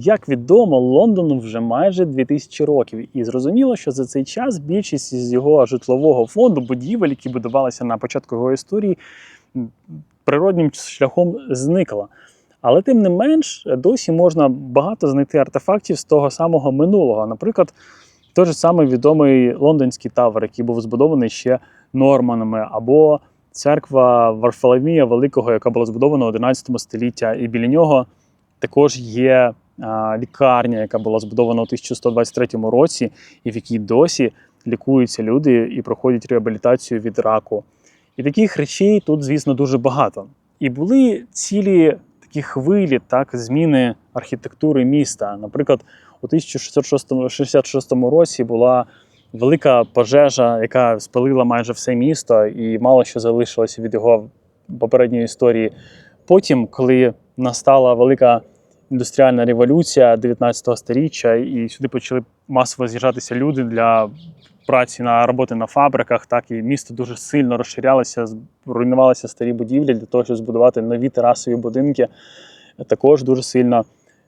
Як відомо, Лондону вже майже 2000 років, і зрозуміло, що за цей час більшість з його житлового фонду, будівель, які будувалися на початку його історії, природнім шляхом зникла. Але тим не менш, досі можна багато знайти артефактів з того самого минулого. Наприклад, той же самий відомий лондонський тавер, який був збудований ще норманами, або церква Варфоломія Великого, яка була збудована у 11 століття, і біля нього також є лікарня, яка була збудована у 1123 році, і в якій досі лікуються люди і проходять реабілітацію від раку. І таких речей тут, звісно, дуже багато. І були цілі такі хвилі, так, зміни архітектури міста. Наприклад, у 1666 році була велика пожежа, яка спалила майже все місто, і мало що залишилося від його попередньої історії. Потім, коли настала велика індустріальна революція 19 століття, і сюди почали масово з'їжджатися люди для праці на роботи на фабриках, так і місто дуже сильно розширялося, руйнувалися старі будівлі для того, щоб збудувати нові терасові будинки. Також дуже сильно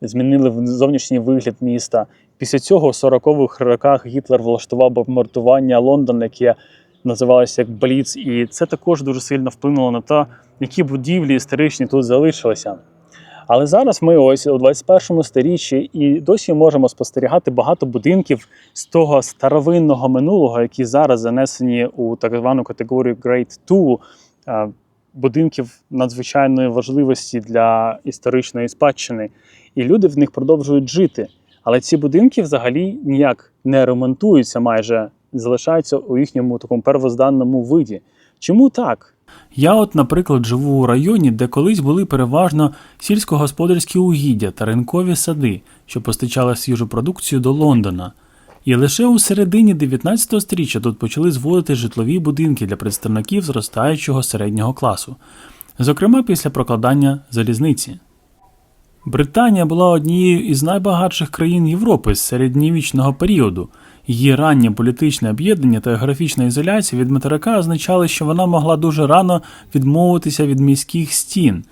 змінили зовнішній вигляд міста. Після цього, у 40-х роках, Гітлер влаштував бомбардування Лондона, яке називалося як Бліц, і це також дуже сильно вплинуло на те, які будівлі історичні тут залишилися. Але зараз ми ось у 21 сторіччі і досі можемо спостерігати багато будинків з того старовинного минулого, які зараз занесені у так звану категорію 2, е, будинків надзвичайної важливості для історичної спадщини. І люди в них продовжують жити. Але ці будинки взагалі ніяк не ремонтуються майже, залишаються у їхньому такому первозданному виді. Чому так? Я, от, наприклад, живу у районі, де колись були переважно сільськогосподарські угіддя та ринкові сади, що постачали свіжу продукцію до Лондона. І лише у середині 19 століття тут почали зводити житлові будинки для представників зростаючого середнього класу, зокрема після прокладання залізниці. Британія була однією із найбагатших країн Європи з середньовічного періоду. Її раннє політичне об'єднання та географічна ізоляція від материка означали, що вона могла дуже рано відмовитися від міських стін,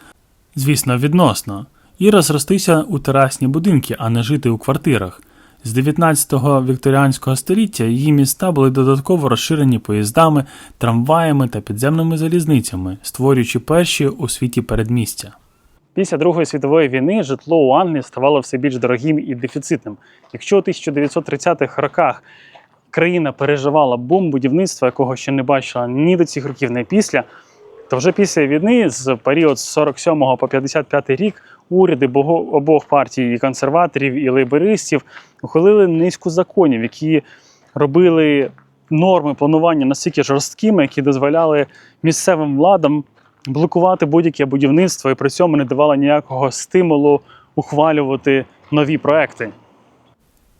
звісно, відносно, і розростися у терасні будинки, а не жити у квартирах. З 19-го вікторіанського століття її міста були додатково розширені поїздами, трамваями та підземними залізницями, створюючи перші у світі передмістя. Після Другої світової війни житло у Англії ставало все більш дорогим і дефіцитним. Якщо у 1930-х роках країна переживала бум будівництва, якого ще не бачила ні до цих років, ні після, то вже після війни, з період з 47 по 55 рік, уряди обох партій і консерваторів, і лейбористів ухвалили низку законів, які робили норми планування настільки жорсткими, які дозволяли місцевим владам блокувати будь-яке будівництво і при цьому не давала ніякого стимулу ухвалювати нові проекти.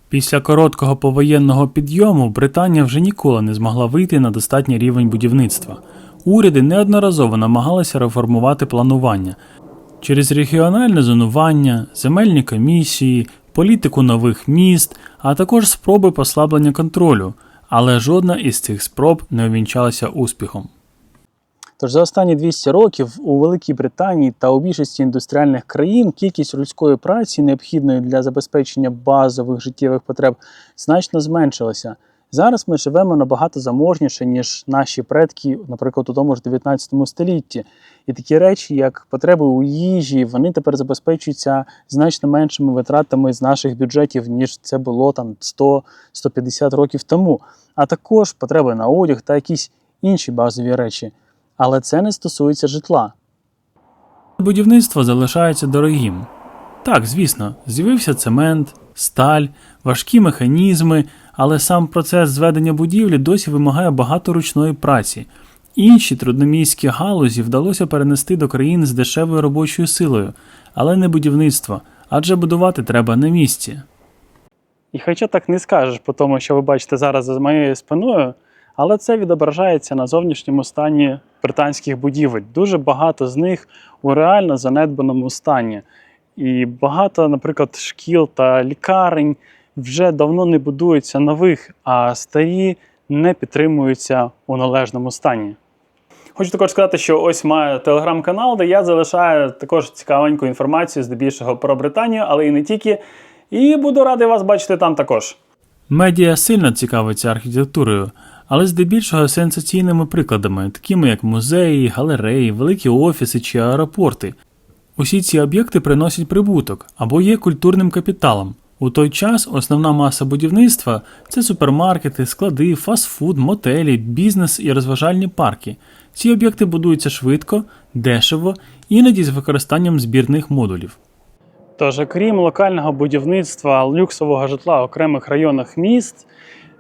Після короткого повоєнного підйому Британія вже ніколи не змогла вийти на достатній рівень будівництва. Уряди неодноразово намагалися реформувати планування через регіональне зонування, земельні комісії, політику нових міст, а також спроби послаблення контролю, але жодна із цих спроб не увінчалася успіхом. Тож за останні 200 років у Великій Британії та у більшості індустріальних країн кількість людської праці, необхідної для забезпечення базових життєвих потреб, значно зменшилася. Зараз ми живемо набагато заможніше, ніж наші предки, наприклад, у тому ж 19 столітті. І такі речі, як потреби у їжі, вони тепер забезпечуються значно меншими витратами з наших бюджетів, ніж це було там 100-150 років тому. А також потреби на одяг та якісь інші базові речі. Але це не стосується житла. Будівництво залишається дорогим. Так, звісно, з'явився цемент, сталь, важкі механізми, але сам процес зведення будівлі досі вимагає багато ручної праці. Інші трудноміські галузі вдалося перенести до країн з дешевою робочою силою, але не будівництво, адже будувати треба на місці. І хоча так не скажеш по тому, що ви бачите зараз за моєю спиною, але це відображається на зовнішньому стані британських будівель. Дуже багато з них у реально занедбаному стані. І багато, наприклад, шкіл та лікарень вже давно не будуються нових, а старі не підтримуються у належному стані. Хочу також сказати, що ось маю телеграм-канал, де я залишаю також цікавеньку інформацію, здебільшого про Британію, але і не тільки. І буду радий вас бачити там також. Медіа сильно цікавиться архітектурою, але здебільшого сенсаційними прикладами, такими як музеї, галереї, великі офіси чи аеропорти. Усі ці об'єкти приносять прибуток або є культурним капіталом. У той час основна маса будівництва це супермаркети, склади, фастфуд, мотелі, бізнес і розважальні парки. Ці об'єкти будуються швидко, дешево, іноді з використанням збірних модулів. Тож, окрім локального будівництва люксового житла в окремих районах міст,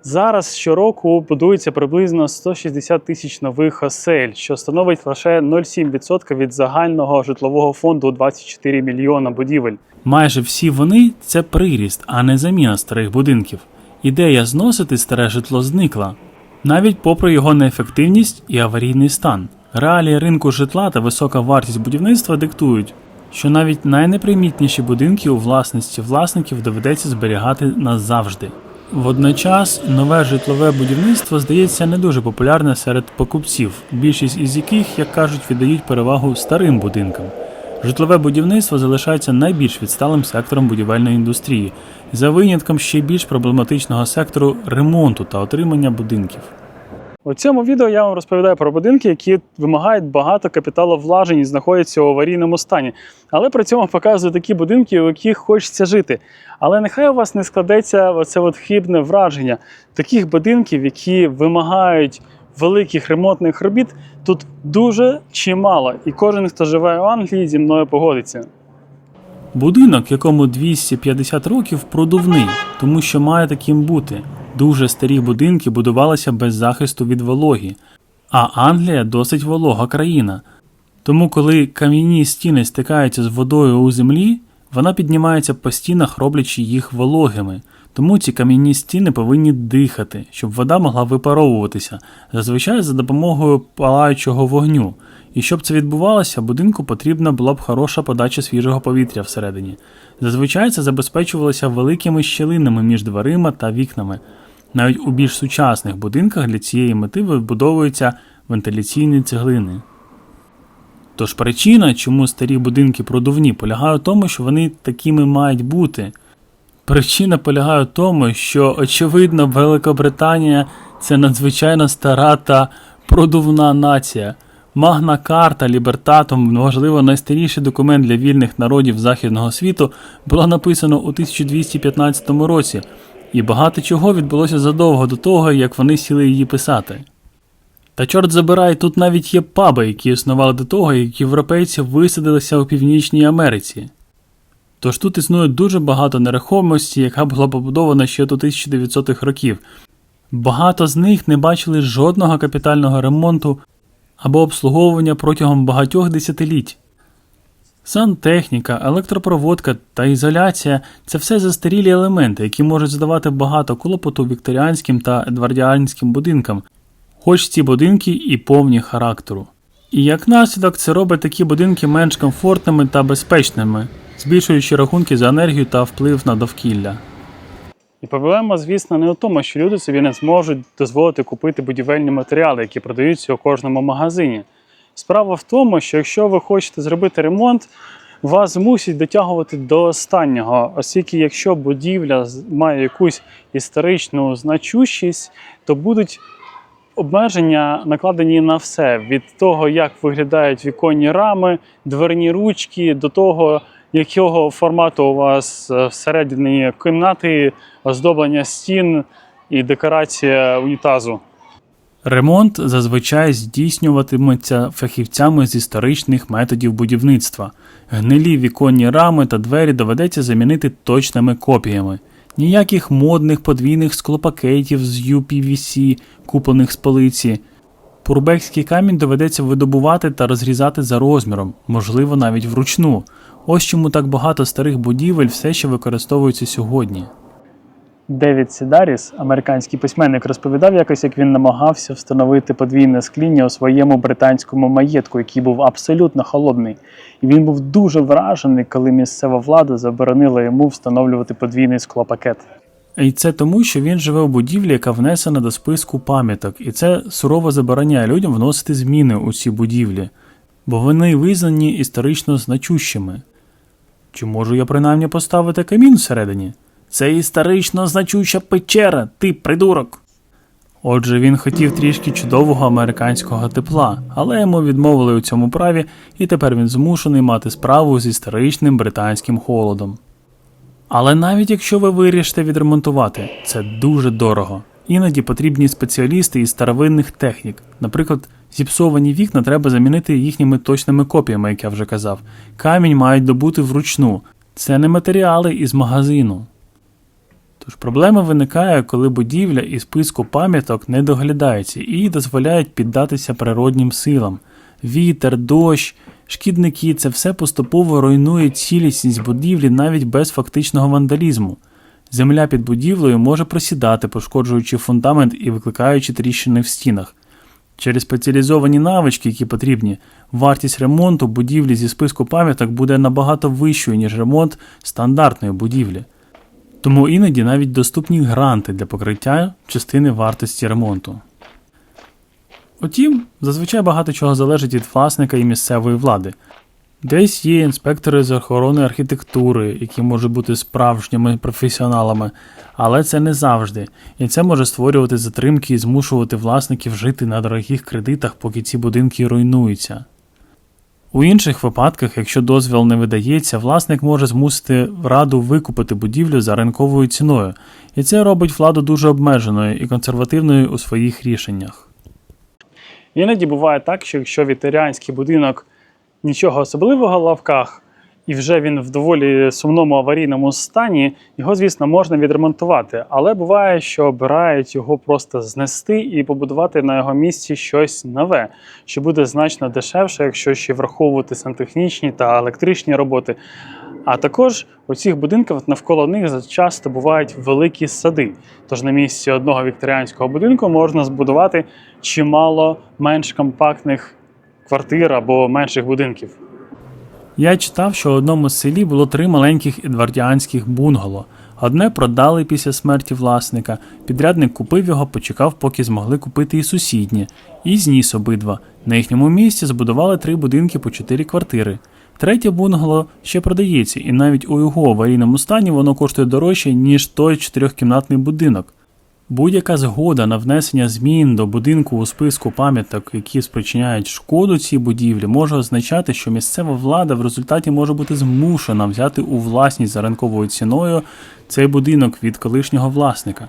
зараз щороку будується приблизно 160 тисяч нових осель, що становить лише 0,7% від загального житлового фонду у 24 мільйона будівель. Майже всі вони це приріст, а не заміна старих будинків. Ідея зносити старе житло зникла, навіть попри його неефективність і аварійний стан. Реалії ринку житла та висока вартість будівництва диктують, що навіть найнепримітніші будинки у власності власників доведеться зберігати назавжди. Водночас нове житлове будівництво здається не дуже популярне серед покупців, більшість із яких, як кажуть, віддають перевагу старим будинкам. Житлове будівництво залишається найбільш відсталим сектором будівельної індустрії, за винятком ще більш проблематичного сектору ремонту та отримання будинків. У цьому відео я вам розповідаю про будинки, які вимагають багато капіталовложень і знаходяться у аварійному стані. Але при цьому показую такі будинки, у яких хочеться жити. Але нехай у вас не складеться оце от хибне враження таких будинків, які вимагають великих ремонтних робіт. Тут дуже чимало, і кожен, хто живе в Англії, зі мною погодиться. Будинок, якому 250 років, продувний, тому що має таким бути. Дуже старі будинки будувалися без захисту від вологі, а Англія досить волога країна. Тому, коли кам'яні стіни стикаються з водою у землі, вона піднімається по стінах, роблячи їх вологими. Тому ці кам'яні стіни повинні дихати, щоб вода могла випаровуватися, зазвичай за допомогою палаючого вогню. І щоб це відбувалося, будинку потрібна була б хороша подача свіжого повітря всередині. Зазвичай це забезпечувалося великими щілинами між дверима та вікнами. Навіть у більш сучасних будинках для цієї мети вибудовуються вентиляційні цеглини. Тож причина, чому старі будинки продувні, полягає в тому, що вони такими мають бути. Причина полягає в тому, що, очевидно, Великобританія це надзвичайно стара та продувна нація. Магна Карта Лібертатум, можливо, найстаріший документ для вільних народів Західного світу, була написана у 1215 році, і багато чого відбулося задовго до того, як вони сіли її писати. Та чорт забирай, тут навіть є паби, які існували до того, як європейці висадилися у Північній Америці. Тож тут існує дуже багато нерухомості, яка була побудована ще до 1900-х років. Багато з них не бачили жодного капітального ремонту або обслуговування протягом багатьох десятиліть. Сантехніка, електропроводка та ізоляція це все застарілі елементи, які можуть задавати багато клопоту вікторіанським та едвардіанським будинкам, хоч ці будинки і повні характеру. І як наслідок це робить такі будинки менш комфортними та безпечними, збільшуючи рахунки за енергію та вплив на довкілля. І проблема, звісно, не у тому, що люди собі не зможуть дозволити купити будівельні матеріали, які продаються у кожному магазині. Справа в тому, що якщо ви хочете зробити ремонт, вас змусять дотягувати до останнього, оскільки якщо будівля має якусь історичну значущість, то будуть обмеження накладені на все від того, як виглядають віконні рами, дверні ручки, до того, якого формату у вас е, всередині кімнати, оздоблення стін і декорація унітазу. Ремонт зазвичай здійснюватиметься фахівцями з історичних методів будівництва. Гнилі віконні рами та двері доведеться замінити точними копіями. Ніяких модних подвійних склопакетів з UPVC, куплених з полиці. Пурбекський камінь доведеться видобувати та розрізати за розміром, можливо, навіть вручну. Ось чому так багато старих будівель все ще використовуються сьогодні. Девід Сідаріс, американський письменник, розповідав якось, як він намагався встановити подвійне скління у своєму британському маєтку, який був абсолютно холодний. І він був дуже вражений, коли місцева влада заборонила йому встановлювати подвійний склопакет. І це тому, що він живе у будівлі, яка внесена до списку пам'яток, і це сурово забороняє людям вносити зміни у ці будівлі, бо вони визнані історично значущими. Чи можу я принаймні поставити камін всередині? Це історично значуща печера, ти придурок. Отже, він хотів трішки чудового американського тепла, але йому відмовили у цьому праві, і тепер він змушений мати справу з історичним британським холодом. Але навіть якщо ви вирішите відремонтувати, це дуже дорого. Іноді потрібні спеціалісти із старовинних технік. Наприклад, зіпсовані вікна треба замінити їхніми точними копіями, як я вже казав. Камінь мають добути вручну. Це не матеріали із магазину. Тож проблема виникає, коли будівля із списку пам'яток не доглядається і дозволяють піддатися природнім силам. Вітер, дощ, шкідники це все поступово руйнує цілісність будівлі навіть без фактичного вандалізму. Земля під будівлею може просідати, пошкоджуючи фундамент і викликаючи тріщини в стінах. Через спеціалізовані навички, які потрібні, вартість ремонту будівлі зі списку пам'яток буде набагато вищою, ніж ремонт стандартної будівлі. Тому іноді навіть доступні гранти для покриття частини вартості ремонту. Утім, зазвичай багато чого залежить від власника і місцевої влади. Десь є інспектори з охорони архітектури, які можуть бути справжніми професіоналами, але це не завжди, і це може створювати затримки і змушувати власників жити на дорогих кредитах, поки ці будинки руйнуються. У інших випадках, якщо дозвіл не видається, власник може змусити раду викупити будівлю за ринковою ціною, і це робить владу дуже обмеженою і консервативною у своїх рішеннях. Іноді буває так, що якщо вітеріанський будинок нічого особливого в лавках, і вже він в доволі сумному аварійному стані, його, звісно, можна відремонтувати. Але буває, що обирають його просто знести і побудувати на його місці щось нове, що буде значно дешевше, якщо ще враховувати сантехнічні та електричні роботи. А також у цих будинках навколо них часто бувають великі сади. Тож на місці одного вікторіанського будинку можна збудувати чимало менш компактних квартир або менших будинків. Я читав, що в одному селі було три маленьких едвардіанських бунгало. Одне продали після смерті власника, підрядник купив його, почекав, поки змогли купити і сусіднє, і зніс обидва. На їхньому місці збудували три будинки по чотири квартири. Третє бунгало ще продається, і навіть у його аварійному стані воно коштує дорожче, ніж той чотирьохкімнатний будинок. Будь-яка згода на внесення змін до будинку у списку пам'яток, які спричиняють шкоду цій будівлі, може означати, що місцева влада в результаті може бути змушена взяти у власність за ринковою ціною цей будинок від колишнього власника.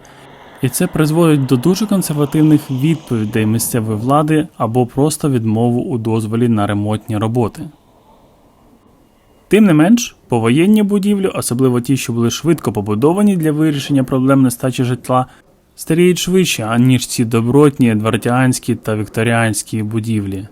І це призводить до дуже консервативних відповідей місцевої влади або просто відмову у дозволі на ремонтні роботи. Тим не менш, повоєнні будівлі, особливо ті, що були швидко побудовані для вирішення проблем нестачі житла, старіють швидше, аніж ці добротні едвардіанські та вікторіанські будівлі.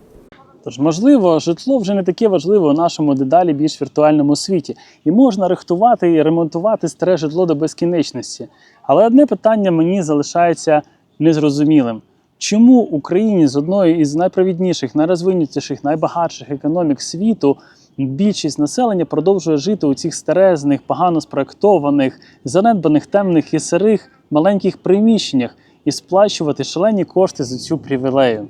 Тож, можливо, житло вже не таке важливе у нашому дедалі більш віртуальному світі, і можна рихтувати і ремонтувати старе житло до безкінечності. Але одне питання мені залишається незрозумілим. Чому Україні з одної із найпровідніших, найрозвинутіших, найбагатших економік світу більшість населення продовжує жити у цих старезних, погано спроектованих, занедбаних темних і сирих маленьких приміщеннях і сплачувати шалені кошти за цю привілею?